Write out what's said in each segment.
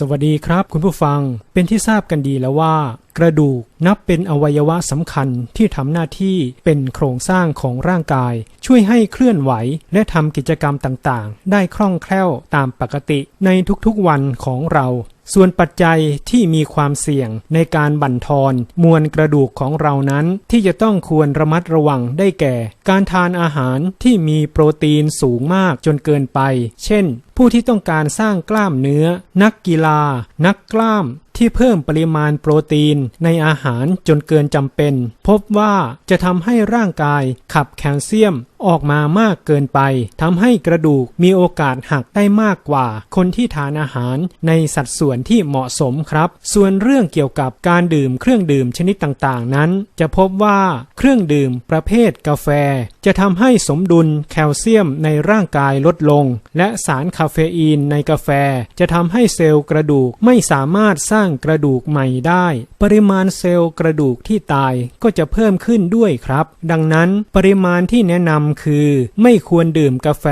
สวัสดีครับคุณผู้ฟังเป็นที่ทราบกันดีแล้วว่า กระดูกนับเป็นอวัยวะสำคัญที่ทำหน้าที่เป็นโครงสร้างของร่างกาย ช่วยให้เคลื่อนไหวและทำกิจกรรมต่างๆ ได้คล่องแคล่วตามปกติในทุกๆวันของเรา ส่วนปัจจัยที่มีความเสี่ยงในการบั่นทอนมวลกระดูกของเรานั้นที่จะต้องควรระมัดระวังได้แก่ การทานอาหารที่มีโปรตีนสูงมากจนเกินไป เช่น ผู้ที่ต้องการสร้างกล้ามเนื้อ นักกีฬา นักกล้าม ที่เพิ่มปริมาณโปรตีนในอาหารจนเกินจำเป็น พบว่าจะทำให้ร่างกายขับแคลเซียมออกมามากเกินไปทำให้กระดูกมีโอกาสหักได้มากกว่า คนที่ทานอาหารในสัดส่วนที่เหมาะสมครับ ส่วนเรื่องเกี่ยวกับการดื่มเครื่องดื่มชนิดต่างๆ นั้น จะพบว่าเครื่องดื่มประเภทกาแฟ จะทำให้สมดุลแคลเซียมในร่างกายลดลง และสารคาเฟอีนในกาแฟ จะทำให้เซลล์กระดูกไม่สามารถสร้างกระดูกใหม่ได้ ปริมาณเซลล์กระดูกที่ตายก็จะเพิ่มขึ้นด้วยครับ ดังนั้นปริมาณที่แนะนำคือ ไม่ควรดื่มกาแฟ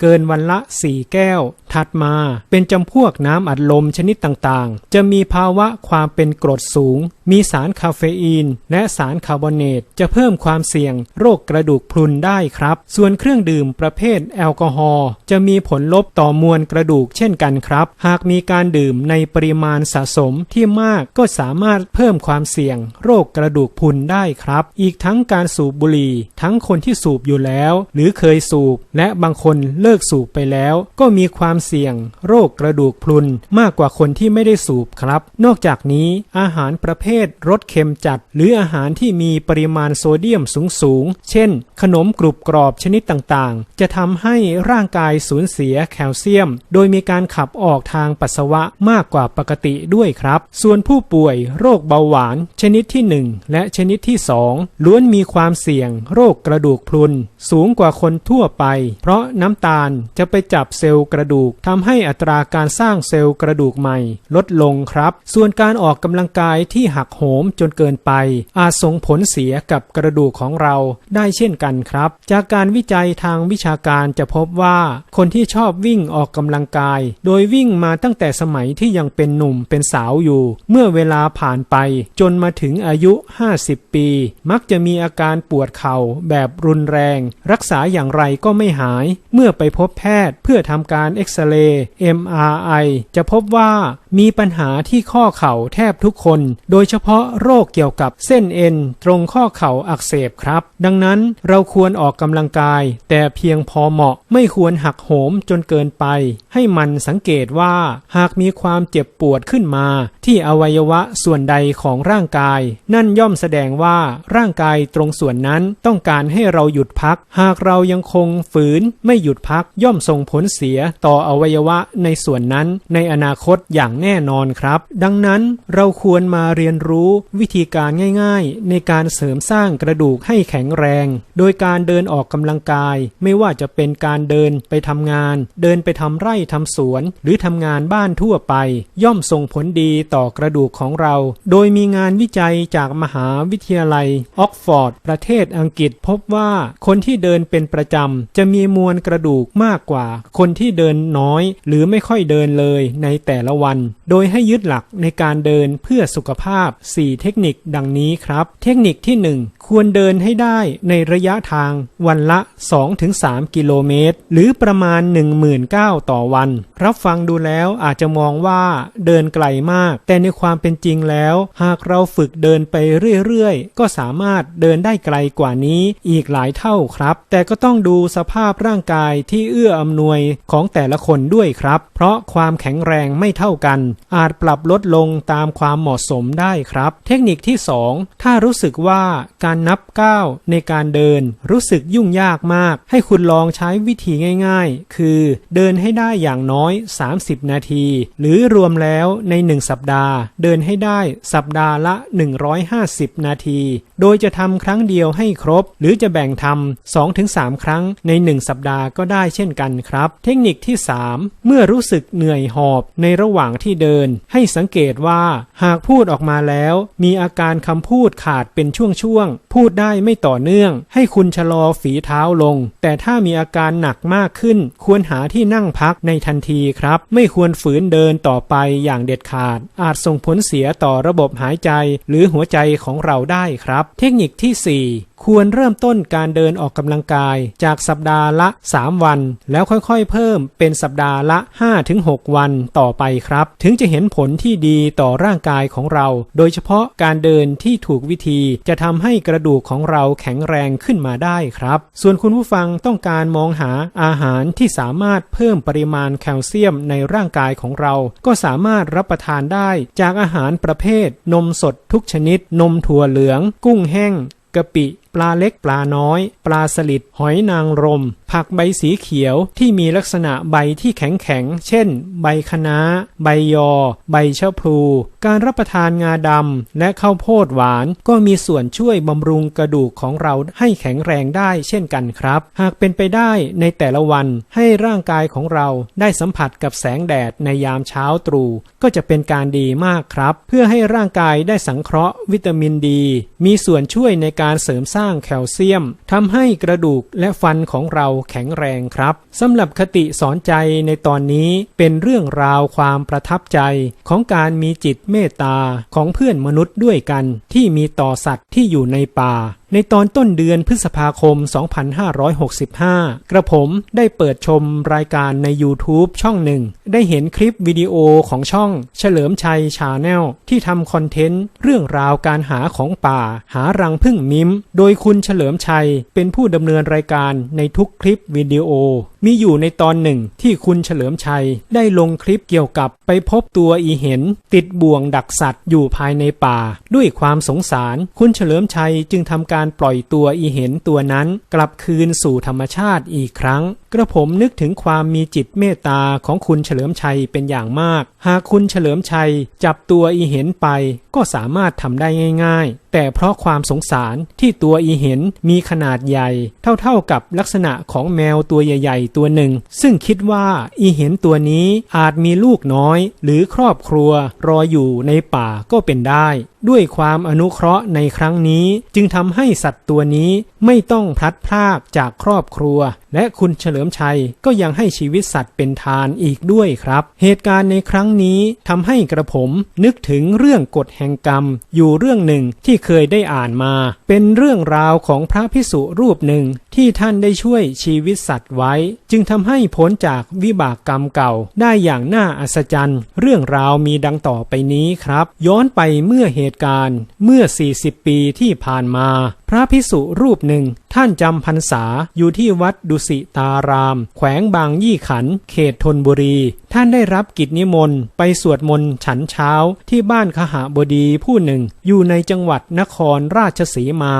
เกินวันละ 4 แก้ว ถัดมาเป็นจำพวกน้ำอัดลมชนิดต่างๆ จะมีภาวะความเป็นกรดสูง มีสารคาเฟอีน และสารคาร์บอเนตจะเพิ่มความเสี่ยงโรคกระดูกพรุนได้ครับ ส่วนเครื่องดื่มประเภทแอลกอฮอล์จะมีผลลบต่อมวลกระดูกเช่นกันครับ หากมีการดื่มในปริมาณสะสมที่มากก็สามารถเพิ่มความเสี่ยง โรคกระดูกพรุนได้ครับ อีกทั้งการสูบบุหรี่ ทั้งคนที่สูบอยู่แล้ว หรือเคยสูบ และบางคนเลิกสูบไปแล้ว ก็มีความเสี่ยง โรคกระดูกพรุนมากกว่าคนที่ไม่ได้สูบครับ นอกจากนี้อาหารประเภทรสเค็มจัด หรืออาหารที่มีปริมาณโซเดียมสูงๆ เช่น ขนมกรุบกรอบชนิดต่างๆ จะทำให้ร่างกายสูญเสียแคลเซียม โดยมีการขับออกทางปัสสาวะมากกว่าปกติด้วยครับ ส่วนผู้ป่วยโรคเบาหวาน ชนิดที่ 1 และชนิดที่ 2 ล้วนมีความเสี่ยง โรคกระดูกพรุน สูงกว่าคนทั่วไป เพราะน้ำตาลจะไปจับเซลล์กระดูกทำให้อัตราการสร้างเซลล์กระดูกใหม่ ลดลงครับ ส่วนการออกกำลังกายที่หักโหมจนเกินไป อาจส่งผลเสียกับกระดูกของเราได้เช่นกันครับ จากการวิจัยทางวิชาการจะพบว่า คนที่ชอบวิ่งออกกำลังกาย โดยวิ่งมาตั้งแต่สมัยที่ยังเป็นหนุ่มเป็นสาวอยู่ เมื่อเวลาผ่านไป จนมาถึงอายุ 50 ปี มักจะมีอาการปวดเข่าแบบรุนแรง รักษาอย่างไรก็ไม่หาย เมื่อไปพบแพทย์เพื่อทำการเอ็กซเรย์ MRI จะพบว่า มีปัญหาที่ข้อเข่าแทบทุกคน โดยเฉพาะโรคเกี่ยวกับเส้นเอ็นตรงข้อเข่าอักเสบครับ ดังนั้นเราควรออกกำลังกาย แต่เพียงพอเหมาะไม่ควรหักโหมจนเกินไป ให้มันสังเกตว่าหากมีความเจ็บปวดขึ้นมา ที่อวัยวะส่วนใดของร่างกาย นั่นย่อมแสดงว่าร่างกายตรงส่วนนั้นต้องการให้เราหยุดพัก หากเรายังคงฝืนไม่หยุดพักย่อมส่งผลเสียต่ออวัยวะในส่วนนั้นในอนาคตอย่างแน่นอนครับ ดังนั้นเราควรมาเรียนรู้วิธีการง่ายๆ ในการเสริมสร้างกระดูกให้แข็งแรง โดยการเดินออกกำลังกาย ไม่ว่าจะเป็นการเดินไปทำงาน เดินไปทำไร่ทำสวน หรือทำงานบ้านทั่วไป ย่อมส่งผลดีต่อกระดูกของเรา โดยมีงานวิจัยจากมหาวิทยาลัยออกฟอร์ด ประเทศอังกฤษพบว่าคนที่เดินเป็นประจำจะมีมวลกระดูกมากกว่า คนที่เดินน้อย หรือไม่ค่อยเดินเลยในแต่ละวันโดยให้ยึดหลักในการเดินเพื่อสุขภาพ 4 เทคนิคดังนี้ครับ เทคนิคที่ 1ควรเดินให้ได้ในระยะทางวันละ 2-3 กิโลเมตร หรือประมาณ 19,000ต่อวัน รับฟังดูแล้วอาจจะมองว่าเดินไกลมาก แต่ในความเป็นจริงแล้ว หากเราฝึกเดินไปเรื่อยๆ ก็สามารถเดินได้ไกลกว่านี้อีกหลายเท่าครับ แต่ก็ต้องดูสภาพร่างกายที่เอื้ออำนวยของแต่ละคนด้วยครับ เพราะความแข็งแรงไม่เท่ากัน อาจปรับลดลงตามความเหมาะสมได้ครับ เทคนิคที่ 2 ถ้ารู้สึกว่าการนับก้าวในการเดินรู้สึกยุ่งยากมาก ให้คุณลองใช้วิธีง่าย ๆ คือเดินให้ได้อย่างน้อย 30 นาที หรือรวมแล้วใน 1 สัปดาห์ เดินให้ได้สัปดาห์ละ 150 นาที โดยจะทำครั้งเดียวให้ครบ หรือจะแบ่งทำ2-3 ครั้งใน 1 สัปดาห์ก็ได้เช่นกันครับ เทคนิคที่ 3 เมื่อรู้สึกเหนื่อยหอบในระหว่างที่ที่เดิน ให้สังเกตว่าหากพูดออกมาแล้ว มีอาการคำพูดขาดเป็นช่วงๆพูดได้ไม่ต่อเนื่อง ให้คุณชะลอฝีเท้าลง แต่ถ้ามีอาการหนักมากขึ้น ควรหาที่นั่งพักในทันทีครับ ไม่ควรฝืนเดินต่อไปอย่างเด็ดขาด อาจส่งผลเสียต่อระบบหายใจ หรือหัวใจของเราได้ครับ เทคนิคที่ 4 ควรเริ่มต้นการเดินออกกำลังกายจากสัปดาห์ละ 3 วัน แล้วค่อยๆ เพิ่มเป็นสัปดาห์ละ 5-6 วันต่อไปครับ ถึงจะเห็นผลที่ดีต่อร่างกายของเรา โดยเฉพาะการเดินที่ถูกวิธีจะทำให้กระดูกของเราแข็งแรงขึ้นมาได้ครับ ส่วนคุณผู้ฟังต้องการมองหาอาหารที่สามารถเพิ่มปริมาณแคลเซียมในร่างกายของเรา ก็สามารถรับประทานได้จากอาหารประเภท นมสดทุกชนิด นมถั่วเหลือง กุ้งแห้งกะปิปลาเล็กปลาน้อย ปลาสลิดหอยนางรม ผักใบสีเขียวที่มีลักษณะใบที่แข็งแข็งเช่น ใบคะน้า ใบยอ ใบชะพลู การรับประทานงาดำและข้าวโพดหวานก็มีส่วนช่วยบำรุงกระดูกของเราให้แข็งแรงได้เช่นกันครับ หากเป็นไปได้ในแต่ละวันให้ร่างกายของเราได้สัมผัสกับแสงแดดในยามเช้าตรู่ก็จะเป็นการดีมากครับ เพื่อให้ร่างกายได้สังเคราะห์วิตามินดี มีส่วนช่วยในการเสริมสรร้างแคลเซียมทำให้กระดูกและฟันของเราแข็งแรงครับสำหรับคติสอนใจในตอนนี้เป็นเรื่องราวความประทับใจของการมีจิตเมตตาของเพื่อนมนุษย์ด้วยกัน ที่มีต่อสัตว์ที่อยู่ในป่า ในตอนต้นเดือนพฤษภาคม 2565 กระผมได้เปิดชมรายการใน YouTube ช่องหนึ่ง ได้เห็นคลิปวิดีโอของช่องเฉลิมชัยชาแนลที่ทำคอนเทนต์ เรื่องราวการหาของป่า หารังพึ่งมิม โดยคุณเฉลิมชัยเป็นผู้ดำเนินรายการในทุกคลิปวิดีโอมีอยู่ในตอนหนึ่งที่คุณเฉลิมชัยได้ลงคลิปเกี่ยวกับไปพบตัวอีเห็น ติดบ่วงดักสัตว์อยู่ภายในป่า ด้วยความสงสาร คุณเฉลิมชัยจึงทำการปล่อยตัวอีเห็นตัวนั้น กลับคืนสู่ธรรมชาติอีกครั้ง กระผมนึกถึงความมีจิตเมตตาของคุณเฉลิมชัยเป็นอย่างมาก หากคุณเฉลิมชัยจับตัวอีเห็นไปก็สามารถทำได้ง่าย ๆแต่เพราะความสงสารที่ตัวอีเห็นมีขนาดใหญ่ เท่าๆกับลักษณะของแมวตัวใหญ่ ๆ ตัวหนึ่ง ซึ่งคิดว่าอีเห็นตัวนี้อาจมีลูกน้อย หรือครอบครัวรออยู่ในป่าก็เป็นได้ด้วยความอนุเคราะห์ในครั้งนี้ จึงทำให้สัตว์ตัวนี้ไม่ต้องพลัดพรากจากครอบครัว และคุณเฉลิมชัยก็ยังให้ชีวิตสัตว์เป็นทานอีกด้วยครับ เหตุการณ์ในครั้งนี้ทำให้กระผมนึกถึงเรื่องกฎแห่งกรรม อยู่เรื่องหนึ่งที่เคยได้อ่านมา เป็นเรื่องราวของพระพิสุรูปหนึ่งที่ท่านได้ช่วยชีวิตสัตว์ไว้ จึงทำให้พ้นจากวิบากกรรมเก่าได้อย่างน่าอัศจรรย์ เรื่องราวมีดังต่อไปนี้ครับ ย้อนไปเมื่อเหตุการณ์เมื่อ 40 ปีที่ผ่านมา พระพิสุรูปหนึ่ง ท่านจำพรรษาอยู่ที่วัดดุสิตาราม แขวงบางยี่ขัน เขตธนบุรี ท่านได้รับกิจนิมนต์ไปสวดมนต์ฉันเช้าที่บ้านขหบดีผู้หนึ่ง อยู่ในจังหวัดนครราชสีมา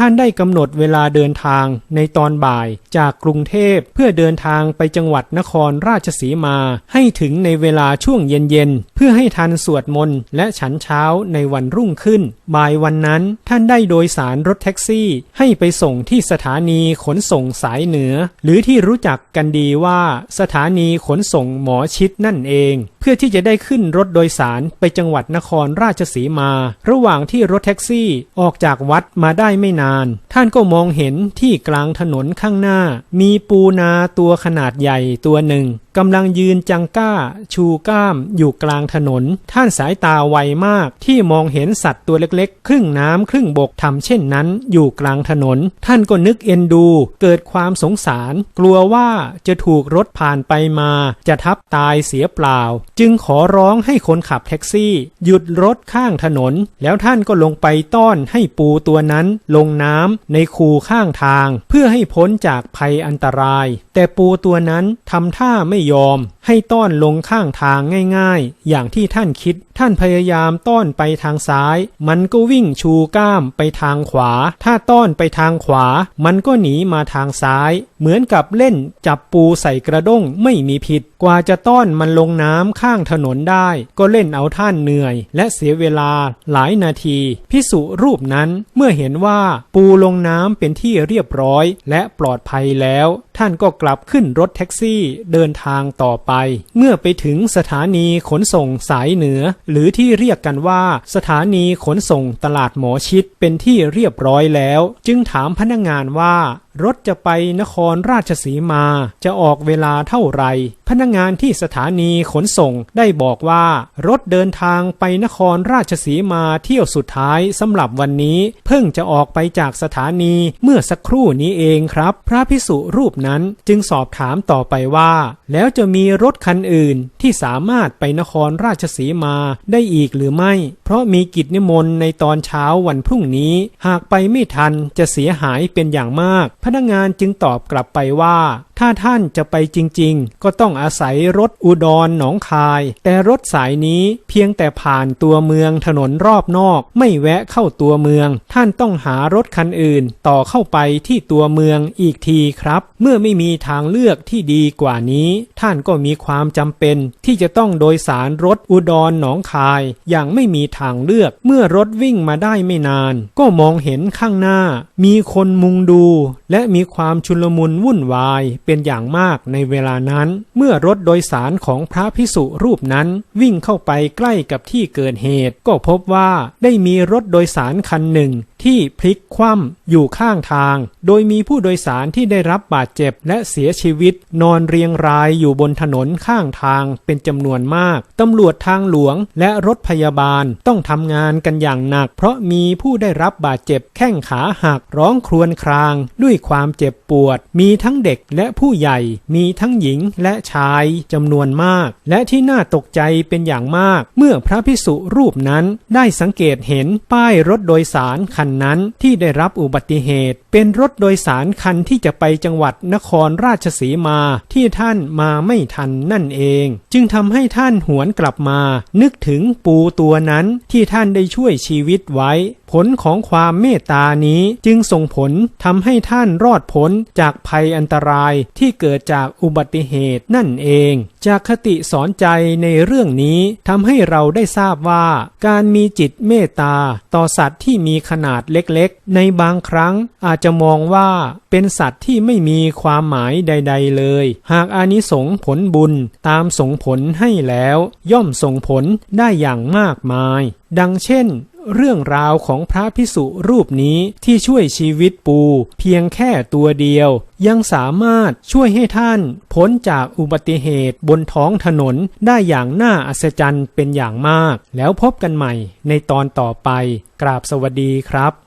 ท่านได้กำหนดเวลาเดินทางในตอนบ่ายจากกรุงเทพเพื่อเดินทางไปจังหวัดนครราชสีมา ให้ถึงในเวลาช่วงเย็นๆ เพื่อให้ทันสวดมนต์และฉันเช้าในวันรุ่งขึ้น บ่ายวันนั้นท่านได้โดยสารรถแท็กซี่ ให้ไปส่งที่สถานีขนส่งสายเหนือ หรือที่รู้จักกันดีว่าสถานีขนส่งหมอชิดนั่นเอง พื่อที่จะได้ขึ้นรถโดยสารไปจังหวัดนครราชสีมา ระหว่างที่รถแท็กซี่ออกจากวัดมาได้ไม่นาน ท่านก็มองเห็นที่กลางถนนข้างหน้า มีปูนาตัวขนาดใหญ่ตัวหนึ่งกำลังยืนจังก้า ชูก้าม อยู่กลางถนน ท่านสายตาไวมาก ที่มองเห็นสัตว์ตัวเล็กๆ ครึ่งน้ำครึ่งบกทำเช่นนั้น อยู่กลางถนน ท่านก็นึกเอ็นดู เกิดความสงสาร กลัวว่าจะถูกรถผ่านไปมา จะทับตายเสียเปล่าจึงขอร้องให้คนขับแท็กซี่ หยุดรถข้างถนน แล้วท่านก็ลงไปต้อนให้ปูตัวนั้น ลงน้ำในคูข้างทาง เพื่อให้พ้นจากภัยอันตราย แต่ปูตัวนั้นทำท่าไม่ยอม ให้ต้อนลงข้างทางง่ายๆ อย่างที่ท่านคิด ท่านพยายามต้อนไปทางซ้าย มันก็วิ่งชูก้ามไปทางขวา ถ้าต้อนไปทางขวา มันก็หนีมาทางซ้ายเหมือนกับเล่นจับปูใส่กระด้งไม่มีผิด กว่าจะต้อนมันลงน้ำข้างถนนได้ ก็เล่นเอาท่านเหนื่อย และเสียเวลาหลายนาที พิสุรูปนั้นเมื่อเห็นว่าปูลงน้ำเป็นที่เรียบร้อยและปลอดภัยแล้ว ท่านก็กลับขึ้นรถแท็กซี่เดินทางต่อไป เมื่อไปถึงสถานีขนส่งสายเหนือ หรือที่เรียกกันว่าสถานีขนส่งตลาดหมอชิดเป็นที่เรียบร้อยแล้ว จึงถามพนักงานว่ารถจะไปนครราชสีมาจะออกเวลาเท่าไหร่พนักงานที่สถานีขนส่งได้บอกว่ารถเดินทางไปนครราชสีมาเที่ยวสุดท้ายสำหรับวันนี้ เพิ่งจะออกไปจากสถานีเมื่อสักครู่นี้เองครับ พระพิสุรูปนั้นจึงสอบถามต่อไปว่า แล้วจะมีรถคันอื่นที่สามารถไปนครราชสีมาได้อีกหรือไม่ เพราะมีกิจนิมนต์ในตอนเช้าวันพรุ่งนี้ หากไปไม่ทันจะเสียหายเป็นอย่างมาก พนักงานจึงตอบกลับไปว่า ถ้าท่านจะไปจริงๆ ก็ต้องอาศัยรถอุดรหนองคาย แต่รถสายนี้เพียงแต่ผ่านตัวเมืองถนนรอบนอก ไม่แวะเข้าตัวเมือง ท่านต้องหารถคันอื่น ต่อเข้าไปที่ตัวเมืองอีกทีครับ เมื่อไม่มีทางเลือกที่ดีกว่านี้ ท่านก็มีความจำเป็นที่จะต้องโดยสารรถอุดรหนองคาย อย่างไม่มีทางเลือก เมื่อรถวิ่งมาได้ไม่นาน ก็มองเห็นข้างหน้า มีคนมุงดู และมีความชุลมุนวุ่นวายเป็นอย่างมากในเวลานั้น เมื่อรถโดยสารของพระพิสุรูปนั้นวิ่งเข้าไปใกล้กับที่เกิดเหตุ ก็พบว่าได้มีรถโดยสารคันหนึ่งที่พลิกคว่ำอยู่ข้างทาง โดยมีผู้โดยสารที่ได้รับบาดเจ็บและเสียชีวิต นอนเรียงรายอยู่บนถนนข้างทางเป็นจำนวนมาก ตำรวจทางหลวงและรถพยาบาลต้องทำงานกันอย่างหนัก เพราะมีผู้ได้รับบาดเจ็บแข้งขาหักร้องครวญคราง ด้วยความเจ็บปวด มีทั้งเด็กและผู้ใหญ่มีทั้งหญิงและชายจำนวนมาก และที่น่าตกใจเป็นอย่างมาก เมื่อพระพิสุรูปนั้นได้สังเกตเห็นป้ายรถโดยสารคันนั้นที่ได้รับอุบัติเหตุ เป็นรถโดยสารคันที่จะไปจังหวัดนครราชสีมาที่ท่านมาไม่ทันนั่นเอง จึงทำให้ท่านหวนกลับมา นึกถึงปูตัวนั้นที่ท่านได้ช่วยชีวิตไว้ผลของความเมตตานี้จึงส่งผลทำให้ท่านรอดพ้นจากภัยอันตรายที่เกิดจากอุบัติเหตุนั่นเอง จากคติสอนใจในเรื่องนี้ทำให้เราได้ทราบว่า การมีจิตเมตตาต่อสัตว์ที่มีขนาดเล็กๆ ในบางครั้งอาจจะมองว่าเป็นสัตว์ที่ไม่มีความหมายใด ๆ เลย หากอานิสงส์ผลบุญตามส่งผลให้แล้ว ย่อมส่งผลได้อย่างมากมาย ดังเช่น เรื่องราวของพระพิสุรูปนี้ที่ช่วยชีวิตปู เพียงแค่ตัวเดียว ยังสามารถช่วยให้ท่านพ้นจากอุบัติเหตุบนท้องถนนได้อย่างน่าอัศจรรย์เป็นอย่างมาก แล้วพบกันใหม่ในตอนต่อไป กราบสวัสดีครับ